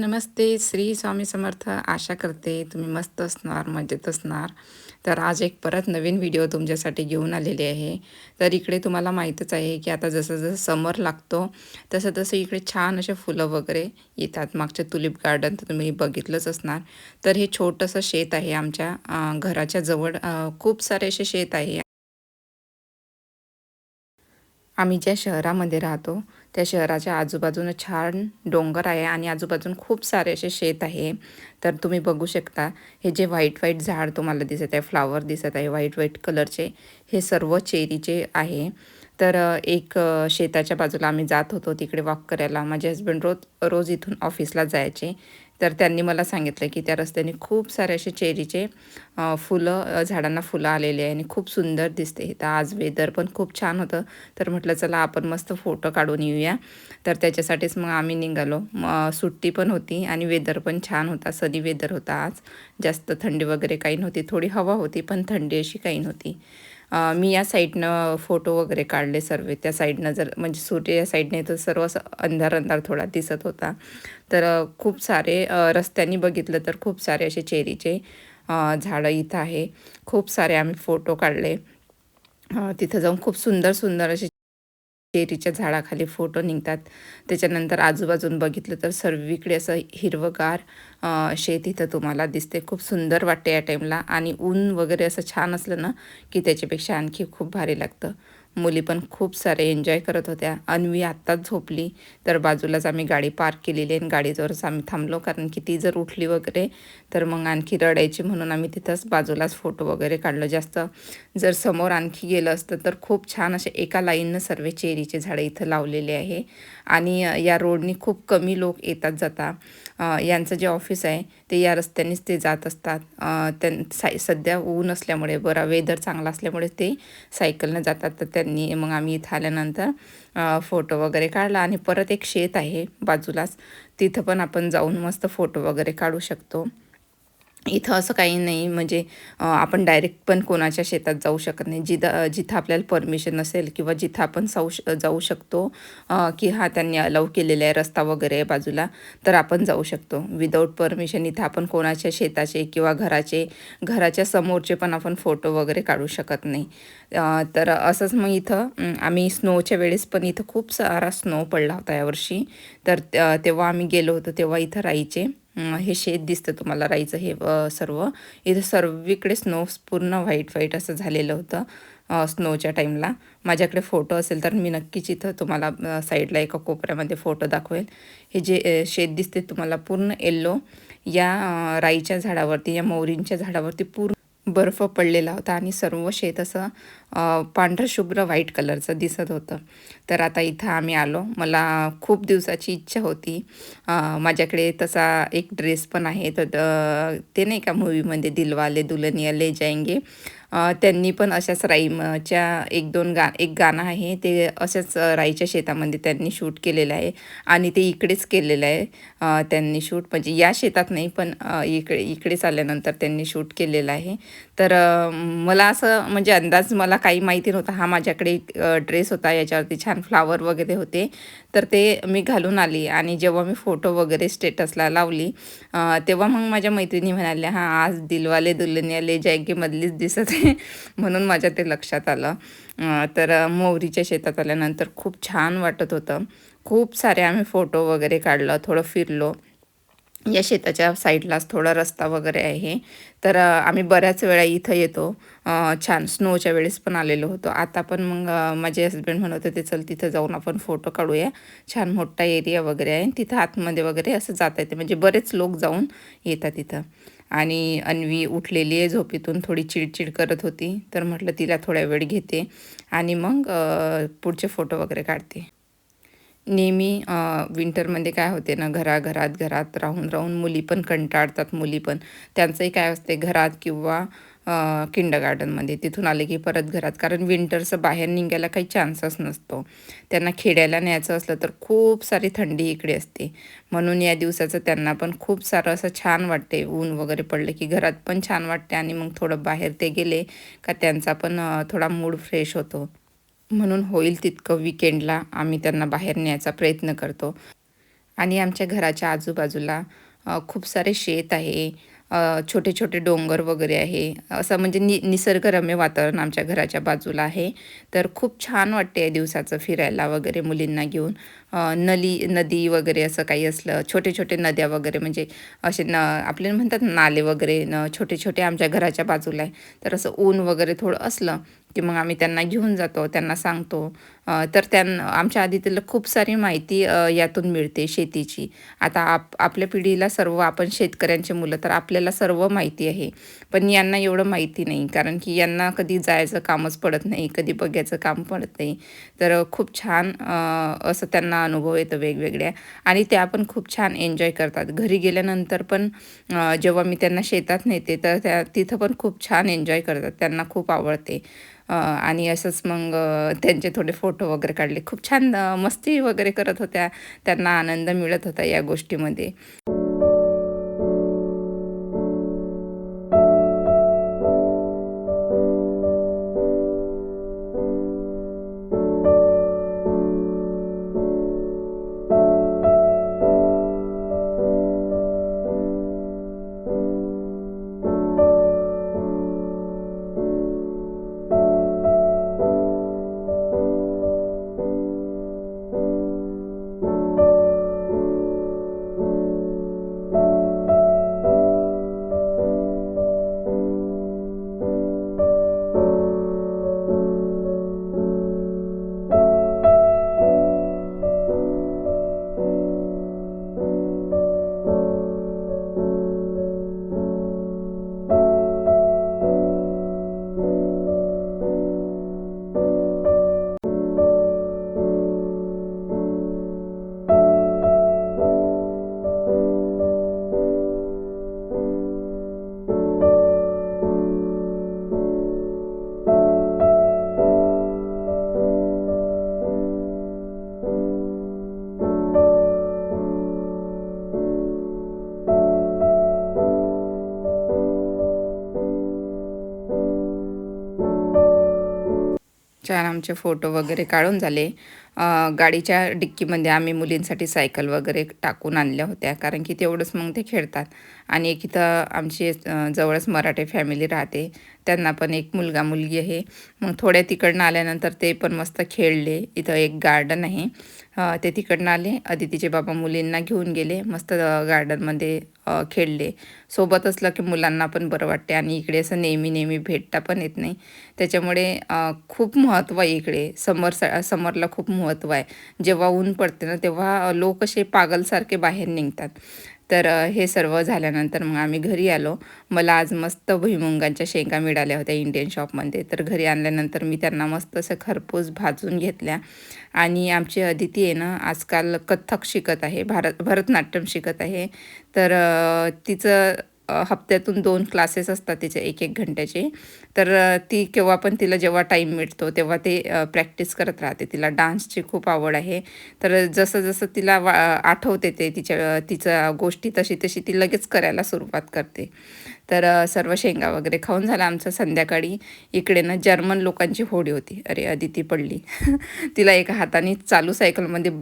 नमस्ते श्री स्वामी समर्थ. आशा करते तुम्ही मस्त असणार मजेत असणार. तर आज एक परत नवीन व्हिडिओ तुमच्यासाठी घेऊन आलेले आहे. तर इकडे तुम्हाला माहीतच आहे की आता जसं जसं समर लागतो तसं तसं इकडे छान असे फुलं वगैरे येतात. मागच्या तुलिप गार्डन तर तुम्ही बघितलंच असणार. तर हे छोटंसं शेत आहे आमच्या घराच्या जवळ खूप सारे असे शेत आहे. आम्ही ज्या शहरामध्ये राहतो त्या शहराच्या आजूबाजूनं छान डोंगर आहे आणि आजूबाजून खूप सारे असे शेत आहे. तर तुम्ही बघू शकता हे जे व्हाईट व्हाईट झाड तुम्हाला दिसत आहे फ्लावर दिसत आहे व्हाईट व्हाईट कलरचे हे सर्व चेरीचे आहे. तर एक शेताच्या बाजूला आम्ही जात होतो तिकडे वॉक करायला. माझे हस्बंड रोज रोज इथून ऑफिसला जायचे. तर त्यांनी मला सांगितलं की त्या रस्त्याने खूप सारे असे चेरीचे फुलं झाडांना फुलं आलेली आहे आणि खूप सुंदर दिसते. तर आज वेदर पण खूप छान होतं. तर म्हटलं चला आपण मस्त फोटो काढून येऊया. तर त्याच्यासाठीच मग आम्ही निघालो. सुट्टी पण होती आणि वेदर पण छान होता. सनी वेदर होता आज. जास्त थंडी वगैरे काही नव्हती. थोडी हवा होती पण थंडी अशी काही नव्हती. मी या साईडनं फोटो वगैरे काढले सर्व. त्या साईडनं जर म्हणजे सूर्य या साईडने तर सर्व असं अंधार अंधार थोडा दिसत होता. तर खूप सारे रस्त्यांनी बघितलं तर खूप सारे असे चेरीचे झाडं इथं आहे. खूप सारे आम्ही फोटो काढले. तिथं जाऊन खूप सुंदर सुंदर असे चेरीच्या झाडाखाली फोटो निघतात. त्याच्यानंतर आजूबाजून बघितलं तर सर्वीकडे असं हिरवगार शेत इथं तुम्हाला दिसते. खूप सुंदर वाटते या टाईमला आणि ऊन वगैरे असं छान असलं ना की त्याच्यापेक्षा आणखी खूप भारी लागतं. मुली पण खूप सारे एन्जॉय करत होत्या. अन्वी आत्ताच झोपली. तर बाजूलाच आम्ही गाडी पार्क केलेली आहे आणि गाडीजवळच आम्ही थांबलो. कारण की ती जर उठली वगैरे तर मग आणखी रडायची म्हणून आम्ही तिथंच बाजूलाच फोटो वगैरे काढलो. जास्त जर समोर आणखी गेलं असतं तर खूप छान असे एका लाईननं सर्व चेरीचे झाडं इथं लावलेले आहे. आणि या रोडनी खूप कमी लोक येतात जाता. यांचं जे ऑफिस आहे ते या रस्त्यानेच ते जात असतात. त्यां साय सध्या ऊन असल्यामुळे बरा वेदर चांगला असल्यामुळे ते सायकलनं जातात. तर त्यांनी मग आम्ही इथं आल्यानंतर फोटो वगैरे काढला आणि परत एक शेत आहे बाजूलाच. तिथं पण आपण जाऊन मस्त फोटो वगैरे काढू शकतो. इथं असं काही नाही म्हणजे आपण डायरेक्ट पण कोणाच्या शेतात जाऊ शकत नाही. जिथं जिथं आपल्याला परमिशन असेल किंवा जिथं आपण जाऊ श जाऊ शकतो की हा त्यांनी अलाव केलेला आहे रस्ता वगैरे आहे बाजूला तर आपण जाऊ शकतो. विदाऊट परमिशन इथं आपण कोणाच्या शेताचे किंवा घराचे घराच्या समोरचे पण आपण फोटो वगैरे काढू शकत नाही. तर असंच मग इथं आम्ही स्नोच्या वेळेस पण इथं खूप सारा स्नो पडला होता यावर्षी. तर तेव्हा आम्ही गेलो होतो तेव्हा इथं राहायचे. हे शेत दिसतं तुम्हाला राईचं हे सर्व. इथं सर्वीकडे स्नो पूर्ण व्हाईट व्हाईट असं झालेलं होतं स्नोच्या टाईमला माझ्याकडे फोटो असेल तर मी नक्कीच इथं तुम्हाला साईडला एका कोपऱ्यामध्ये फोटो दाखवेल. हे जे शेत दिसते तुम्हाला पूर्ण येल्लो या राईच्या झाडावरती या मोहरींच्या झाडावरती पूर्ण बर्फ पडलेला होता आणि सर्व शेत असं पांढरशुभ्र व्हाईट कलरचं दिसत होतं. तर आता इथं आम्ही आलो. मला खूप दिवसाची इच्छा होती. माझ्याकडे तसा एक ड्रेस पण आहे. तर ते नाही का मूवीमध्ये दिलवाले दुल्हनिया ले जाएंगे. त्यांनी पण अशाच राईमच्या एक दोन गा एक गाणं आहे. ते अशाच राईच्या शेतामध्ये त्यांनी शूट केलेलं आहे आणि ते इकडेच केलेलं आहे. त्यांनी शूट म्हणजे या शेतात नाही पण इकडे इकडेच आल्यानंतर त्यांनी शूट केलेलं आहे. तर मला असं म्हणजे अंदाज मला काही माहिती नव्हता. हा माझ्याकडे एक ड्रेस होता. याच्यावरती छान फ्लावर वगैरे होते. तर ते मी घालून आली आणि जेव्हा मी फोटो वगैरे स्टेटसला लावली तेव्हा मग माझ्या मैत्रिणी म्हणाल्या हां आज दिलवाले दुल्हनिया ले जाएंगे दिसत आहे. म्हणून माझ्या ते लक्षात आलं. तर मोहरीच्या शेतात आल्यानंतर खूप छान वाटत होतं. खूप सारे आम्ही फोटो वगैरे काढलं थोडं फिरलो. या शेताच्या साईडलाच थोडा रस्ता वगैरे आहे. तर आम्ही बऱ्याच वेळा इथं येतो. छान स्नोच्या वेळेस पण आलेलो होतो. आता पण मग माझे हस्बंड म्हणत होते चल तिथं जाऊन आपण फोटो काढूया. छान मोठा एरिया वगैरे आहे. तिथं आतमध्ये वगैरे असं जाता येते. म्हणजे बरेच लोक जाऊन येतात तिथं आणि अन्वी उठलेली आहे झोपेतून. थोडी चिडचिड करत होती. तर म्हटलं तिला थोड्या वेळ घेते आणि मग पुढचे फोटो वगैरे काढते. नेहमी विंटरमध्ये काय होते ना घराघरात घरात राहून राहून मुली पण कंटाळतात मुली पण. त्यांचंही काय असते घरात किंवा किंड गार्डनमध्ये तिथून आले की परत घरात. कारण विंटरचं बाहेर निघायला काही चान्सच नसतो. त्यांना खेड्याला न्यायचं असलं तर खूप सारी थंडी इकडे असते. म्हणून या दिवसाचं त्यांना पण खूप सारं असं छान वाटते. ऊन वगैरे पडलं की घरात पण छान वाटते आणि मग थोडं बाहेर ते गेले का त्यांचा पण थोडा मूड फ्रेश होतो. म्हणून होईल तितकं विकेंडला आम्ही त्यांना बाहेर न्यायचा प्रयत्न करतो. आणि आमच्या घराच्या आजूबाजूला खूप सारे शेत आहे. छोटे छोटे डोंगर वगैरे आहे. असं म्हणजे नि निसर्गरम्य वातावरण आमच्या घराच्या बाजूला आहे. तर खूप छान वाटते दिवसाचं फिरायला वगैरे मुलींना घेऊन. नली नदी वगैरे असं काही असलं छोटे छोटे नद्या वगैरे म्हणजे असे न आपल्याला म्हणतात नाले वगैरे न छोटे छोटे आमच्या घराच्या बाजूला आहे. तर असं ऊन वगैरे थोडं असलं की मग आम्ही त्यांना घेऊन जातो त्यांना सांगतो. तर त्यां आमच्या आधी खूप सारी माहिती यातून मिळते शेतीची. आता आप आपल्या पिढीला सर्व आपण शेतकऱ्यांचे मुलं तर आपल्याला सर्व माहिती आहे. पण यांना एवढं माहिती नाही कारण की यांना कधी जायचं कामच पडत नाही कधी बघायचं काम पडत नाही. तर खूप छान असं त्यांना अनुभव येतो वेगवेगळ्या आणि त्या पण खूप छान एन्जॉय करतात. घरी गेल्यानंतर पण जेव्हा मी त्यांना शेतात नेते तर त्या तिथं पण खूप छान एन्जॉय करतात. त्यांना खूप आवडते. आणि असंच मग त्यांचे थोडे फोटो वगैरे काढले. खूप छान मस्ती वगैरे करत होत्या. त्यांना आनंद मिळत होता या गोष्टीमध्ये. छान आमचे फोटो वगैरे काढून झाले. गाडीच्या डिक्कीमध्ये आम्ही मुलींसाठी सायकल वगैरे टाकून आणल्या होत्या. कारण की तेवढंच मग ते खेळतात. आणि एक इथं आमची जवळच मराठी फॅमिली राहते. त्यांना पण एक मुलगा मुलगी आहे. मग थोड्या तिकडनं आल्यानंतर ते पण मस्त खेळले. इथं एक गार्डन आहे. ते तिकडनं आले. अदितीचे बाबा मुलींना घेऊन गेले. मस्त गार्डनमध्ये खेळले. सोबत असलं की मुलांना पण बरं वाटते आणि इकडे असं नेहमी नेहमी भेटता पण येत नाही. त्याच्यामुळे खूप महत्त्व आहे इकडे. समर समरला खूप महत्त्व आहे. जेव्हा ऊन पडते ना तेव्हा लोक असे पागलसारखे बाहेर निघतात. तर हे सर्व झाल्यानंतर मग आम्ही घरी आलो. मला आज मस्त भुईमुंगांच्या शेंगा मिळाल्या होत्या इंडियन शॉपमध्ये तर घरी आणल्यानंतर मी त्यांना मस्त असं खरपूस भाजून घेतल्या. आणि आमची अदिती आहे ना आजकाल कथ्थक शिकत आहे भारत भरतनाट्यम शिकत आहे. तर तिचं हप्त्यातून दोन क्लासेस असतात तिचे एक एक घंट्याचे. तर ती केव्हा पण तिला जेव्हा टाईम मिळतो तेव्हा ते प्रॅक्टिस करत राहते. तिला डान्सची खूप आवड आहे. तर जसं जसं तिला वा आठवते ते तिच्या तिचं गोष्टी तशी तशी ती लगेच करायला सुरुवात करते. तर सर्व शेंगा वगैरे खाऊन झाला आमचं संध्याकाळी. इकडे ना जर्मन लोकांची होडी होती. अरे अदिती पडली. तिला एका हाताने चालू सायकलमध्ये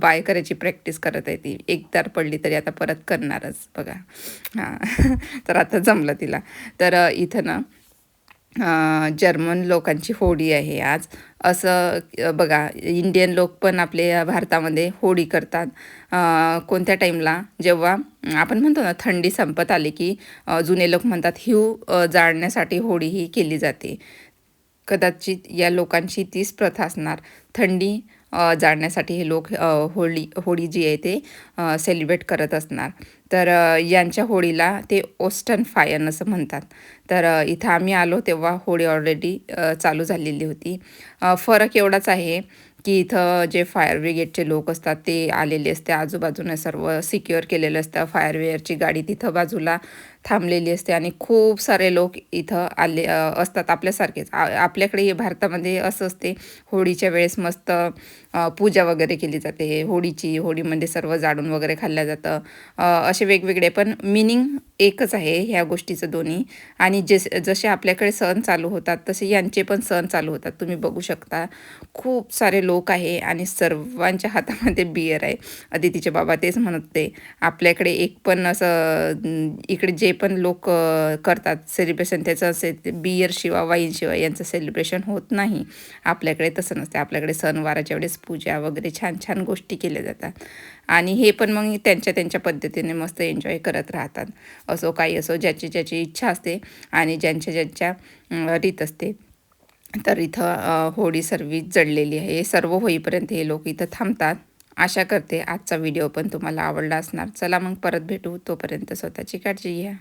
बाय करायची प्रॅक्टिस करत आहे ती. एकदार पडली तरी आता परत करणारच बघा. हां. तर आता जमलं तिला. तर इथं ना जर्मन लोकांची होळी आहे आज. असं बघा इंडियन लोक पण आपले भारतामध्ये होळी करतात. कोणत्या टाईमला? जेव्हा आपण म्हणतो ना थंडी संपत आली की जुने लोक म्हणतात हिव जाळण्यासाठी होळी ही केली जाते. कदाचित या लोकांची तीच प्रथा असणार. थंडी जाणण्यासाठी जाळण्यासाठी हे लोक होळी होळी जी आहे ते सेलिब्रेट करत असणार. तर यांच्या होळीला ते ओस्टन फायन असं म्हणतात. तर इथं आम्ही आलो तेव्हा होळी ऑलरेडी चालू झालेली होती. फरक एवढाच आहे की इथं जे फायर ब्रिगेडचे लोक असतात ते आलेले असते. आजूबाजूने सर्व सिक्युअर केलेलं असतं. फायर ब्रिगेडची गाडी तिथं बाजूला थांबलेली असते आणि खूप सारे लोक इथं आले असतात आपल्यासारखेच. आपल्याकडे हे भारतामध्ये असं असते होळीच्या वेळेस मस्त पूजा वगैरे केली जाते. होळीची होळीमध्ये सर्व जाडून वगैरे खाल्लं जातं. असे वेगवेगळे पण मिनिंग एकच आहे ह्या गोष्टीचं दोन्ही. आणि जे जसे आपल्याकडे सण चालू होतात तसे यांचे पण सण चालू होतात. तुम्ही बघू शकता खूप सारे लोक आहे आणि सर्वांच्या हातामध्ये बियर आहे. अदितीचे बाबा तेच म्हणत ते आपल्याकडे एक पण असं इकडे जे पण लोक करतात. सेलिब्रेशन त्याचं असे बियर शिवाय वाईन शिवा यांचं सेलिब्रेशन होत नाही. आपल्याकडे तसं नसते. आपल्याकडे सणवाराच्या वेळेस पूजा वगैरे छान छान गोष्टी केल्या जातात. आणि हे पण मग त्यांच्या त्यांच्या पद्धतीने मस्त एन्जॉय करत राहतात. असो काही असो ज्याची ज्याची इच्छा असते आणि ज्यांच्या ज्यांच्या रीत असते. तर इथं होळी सर्विस जडलेली आहे. सर्व होईपर्यंत हे लोक इथं थांबतात. आशा करते आजचा व्हिडिओ पण तुम्हाला आवडला असणार. चला मग परत भेटू. तोपर्यंत स्वतःची काळजी घ्या.